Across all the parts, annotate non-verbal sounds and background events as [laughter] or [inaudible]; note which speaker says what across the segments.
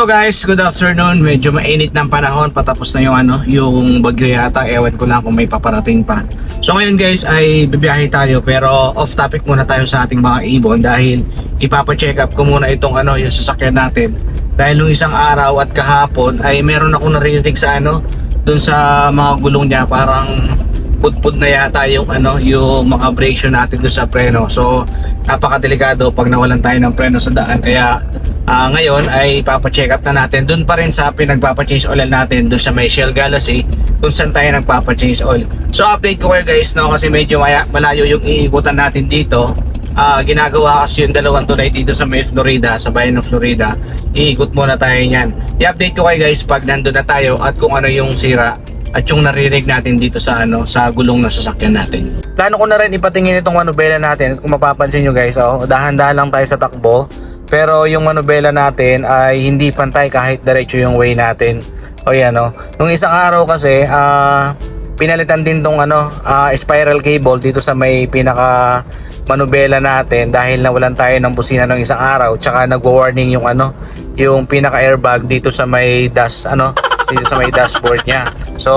Speaker 1: Hello guys, good afternoon. Medyo mainit ng panahon, patapos na yung ano, yung bagyo yata. Ewan ko lang kung may paparating pa. So ngayon guys ay bibiyahe tayo pero off topic muna tayo sa ating mga ibon dahil ipapa-check up ko muna itong ano, yung sasakyan natin. Dahil nung isang araw at kahapon ay meron ako narinig sa ano, dun sa mga gulong niya parang pudpud na yata yung ano yung mga abrasion natin doon sa preno. So napakadelikado pag nawalan tayo ng preno sa daan. Kaya ah, ngayon ay papa-check up na natin doon pa rin sa pinagpapa-change oil natin doon sa may Shell Galaxy kung saan tayo nagpapa-change oil. So update ko kayo guys no kasi medyo maya, malayo yung iikutan natin dito. Ah, ginagawa kasi yung dalawang tulay dito sa may Florida, sa bayan ng Florida. Iikot muna tayo niyan. I-update ko kayo guys pag nandun na tayo at kung ano yung sira at yung naririnig natin dito sa ano sa gulong na sasakyan natin. Plano ko na rin ipatingin itong manubela natin at kung mapapansin nyo guys, oh, dahan-dahan lang tayo sa takbo. Pero yung manubela natin ay hindi pantay kahit diretso yung way natin. O yan oh. Nung isang araw kasi, ah pinalitan din tong ano, ah, spiral cable dito sa may pinaka manubela natin dahil nawalan tayo ng busina ng isang araw tsaka nagwa-warning yung ano yung pinaka airbag dito sa may dash ano dito sa may dashboard niya so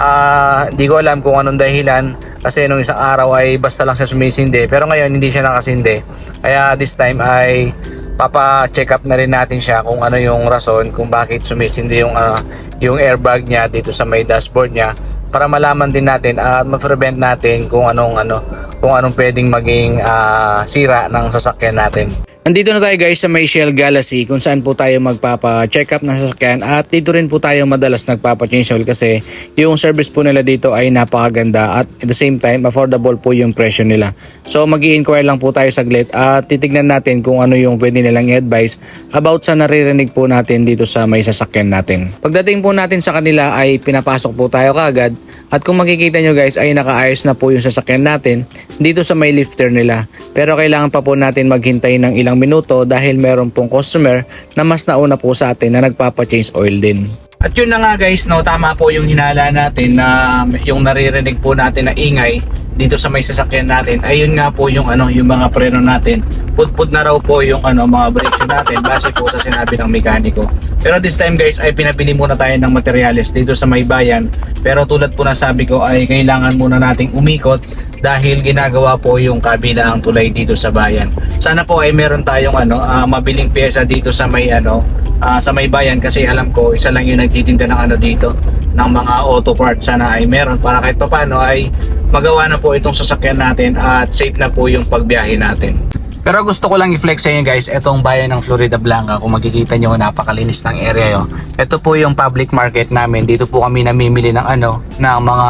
Speaker 1: ah di ko alam kung anong dahilan kasi nung isang araw ay basta lang siya sumisindi. Pero ngayon hindi siya nakasindi. Kaya this time ay papa-check up na rin natin siya kung ano yung rason kung bakit sumisindi yung ah, yung airbag niya dito sa may dashboard niya. Para malaman din natin at ma-prevent natin kung anong ano kung anong pwedeng maging ah, sira ng sasakyan natin. Nandito na tayo guys sa may Shell Galaxy kung saan po tayo magpapa-check up ng sasakyan at dito rin po tayo madalas nagpapa-change oil kasi yung service po nila dito ay napakaganda at at the same time affordable po yung presyo nila. So mag inquire lang po tayo saglit at titignan natin kung ano yung pwede nilang i-advise about sa naririnig po natin dito sa may sasakyan natin. Pagdating po natin sa kanila ay pinapasok po tayo kaagad at kung makikita nyo guys ay nakaayos na po yung sasakyan natin dito sa may lifter nila. Pero kailangan pa po natin maghintay ng ilang minuto dahil meron pong customer na mas nauna po sa atin na nagpapa-change oil din. At yun na nga guys, no, tama po yung hinala natin na yung naririnig po natin na ingay dito sa may sasakyan natin. Ayun nga po yung ano, yung mga preno natin. Pudpud na raw po yung ano, mga brake shoe natin base po sa sinabi ng mekaniko. Pero this time guys ay pinabili muna tayo ng materyales dito sa may bayan. Pero tulad po na sabi ko ay kailangan muna nating umikot dahil ginagawa po yung kabilang tulay dito sa bayan. Sana po ay meron tayong ano, ah, mabiling pyesa dito sa may ano, ah, sa may bayan kasi alam ko isa lang yung nagtitinda ng ano dito ng mga auto parts sana ay meron para kahit papano ay magawa na po itong sasakyan natin at safe na po yung pagbiyahe natin. Pero gusto ko lang i-flex sa inyo guys, itong bayan ng Florida Blanca, kung makikita nyo napakalinis ng area yo. Ito po yung public market namin. Dito po kami namimili ng ano, ng mga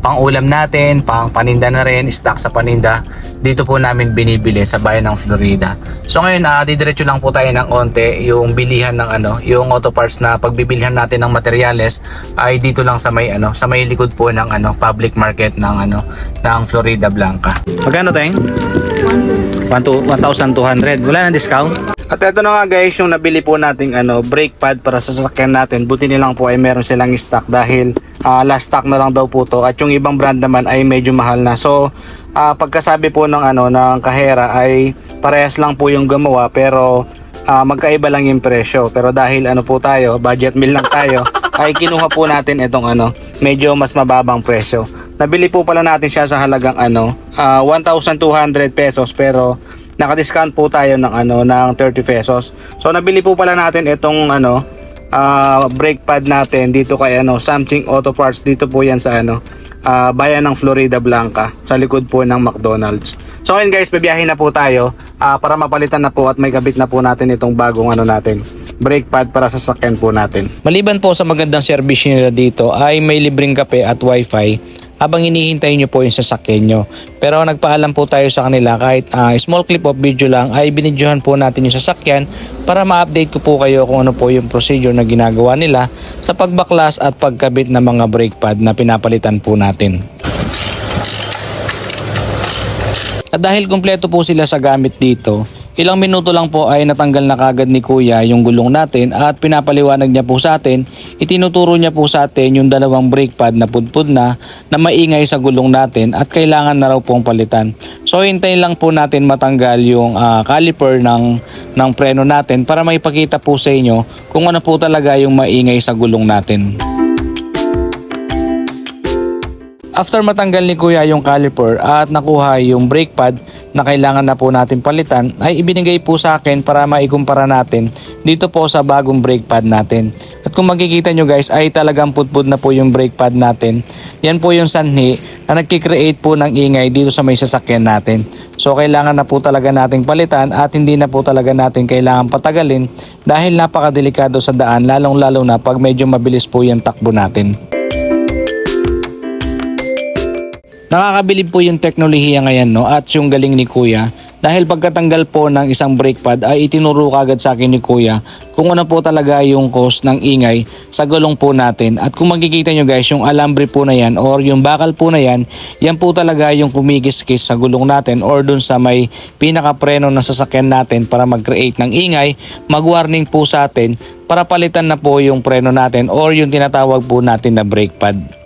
Speaker 1: pang-ulam natin, pang paninda na rin, stock sa paninda. Dito po namin binibili sa bayan ng Florida. So ngayon, uh, didiretso lang po tayo ng konti yung bilihan ng ano, yung auto parts na pagbibilhan natin ng materyales ay dito lang sa may ano, sa may likod po ng ano, public market ng ano, ng Florida Blanca. Magkano tayong? 1,200. Wala nang discount? At ito na nga guys, yung nabili po nating ano, brake pad para sa sasakyan natin. Buti nilang po ay meron silang stock dahil ah, last stock na lang daw po to. At yung ibang brand naman ay medyo mahal na. So, ah, pagkasabi po ng ano ng kahera ay parehas lang po yung gumawa pero ah, magkaiba lang yung presyo. Pero dahil ano po tayo, budget meal lang tayo, [laughs] ay kinuha po natin itong ano, medyo mas mababang presyo. Nabili po pala natin siya sa halagang ano, ah, 1,200 pesos pero naka-discount po tayo ng ano ng 30 pesos. So nabili po pala natin itong ano ah, brake pad natin dito kay ano Something Auto Parts dito po yan sa ano ah, bayan ng Florida Blanca sa likod po ng McDonald's. So ngayon guys, bibiyahin na po tayo ah, para mapalitan na po at may kabit na po natin itong bagong ano natin brake pad para sa sakyan po natin. Maliban po sa magandang serbisyo nila dito ay may libreng kape at wifi habang hinihintay nyo po yung sasakyan nyo. Pero nagpaalam po tayo sa kanila kahit ah, small clip of video lang ay binidyohan po natin yung sasakyan para ma-update ko po kayo kung ano po yung procedure na ginagawa nila sa pagbaklas at pagkabit ng mga brake pad na pinapalitan po natin. At dahil kumpleto po sila sa gamit dito,
Speaker 2: Ilang minuto lang po ay natanggal na kagad ni Kuya yung gulong natin at pinapaliwanag niya po sa atin, itinuturo niya po sa atin yung dalawang brake pad na pudpud na na maingay sa gulong natin at kailangan na raw pong palitan. So hintayin lang po natin matanggal yung ah, caliper ng, ng preno natin para maipakita po sa inyo kung ano po talaga yung maingay sa gulong natin. After matanggal ni Kuya yung caliper at nakuha yung brake pad na kailangan na po natin palitan ay ibinigay po sa akin para maikumpara natin dito po sa bagong brake pad natin. At kung makikita nyo guys ay talagang putpud na po yung brake pad natin. Yan po yung sanhi na nagkikreate po ng ingay dito sa may sasakyan natin. So kailangan na po talaga nating palitan at hindi na po talaga natin kailangan patagalin dahil napakadelikado sa daan lalong lalo na pag medyo mabilis po yung takbo natin. Nakakabilib po yung teknolohiya ngayon no? At yung galing ni Kuya. Dahil pagkatanggal po ng isang brake pad ay itinuro kagad sa akin ni Kuya kung ano po talaga yung cause ng ingay sa gulong po natin. At kung makikita nyo guys yung alambre po na yan or yung bakal po na yan yan po talaga yung kumikis-kis sa gulong natin or dun sa may pinakapreno ng sasakyan natin para mag-create ng ingay. Mag-warning po sa atin para palitan na po yung preno natin or yung tinatawag po natin na brake pad.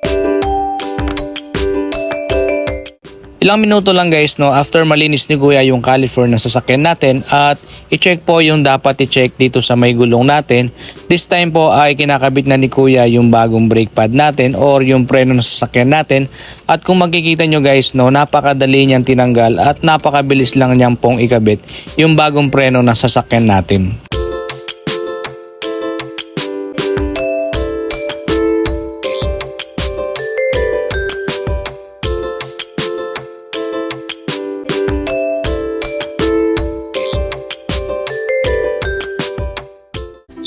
Speaker 2: Ilang minuto lang guys no after malinis ni Kuya yung caliper na sasakyan natin at i-check po yung dapat i-check dito sa may gulong natin. This time po ay kinakabit na ni Kuya yung bagong brake pad natin or yung preno ng sasakyan natin at kung makikita nyo guys no napakadali niyang tinanggal at napakabilis lang niyang pong ikabit yung bagong preno ng sasakyan natin.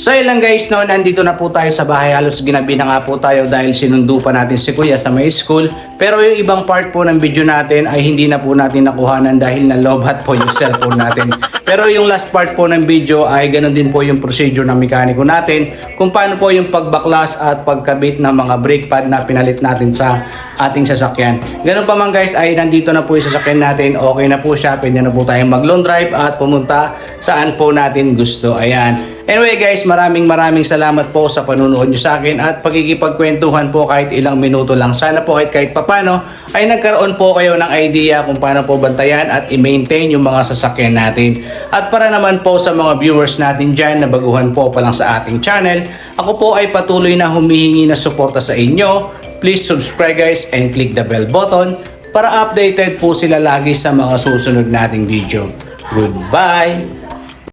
Speaker 1: So yun lang guys, no, nandito na po tayo sa bahay. Halos ginabi na nga po tayo dahil sinundo pa natin si Kuya sa may school. Pero yung ibang part po ng video natin ay hindi na po natin nakuhanan dahil nalobat po yung cellphone natin. Pero yung last part po ng video ay ganun din po yung procedure ng mekaniko natin. Kung paano po yung pagbaklas at pagkabit ng mga brake pad na pinalit natin sa ating sasakyan. Ganun pa man guys ay nandito na po yung sasakyan natin. Okay na po siya. Pwede na po tayong mag long drive at pumunta saan po natin gusto. Ayan. Anyway guys, maraming maraming salamat po sa panunood nyo sa akin at pagkikipagkwentuhan po kahit ilang minuto lang. Sana po kahit, kahit papano ay nagkaroon po kayo ng idea kung paano po bantayan at i-maintain yung mga sasakyan natin. At para naman po sa mga viewers natin dyan na baguhan po pa lang sa ating channel, ako po ay patuloy na humihingi na suporta sa inyo. Please subscribe guys and click the bell button para updated po sila lagi sa mga susunod nating video. Goodbye!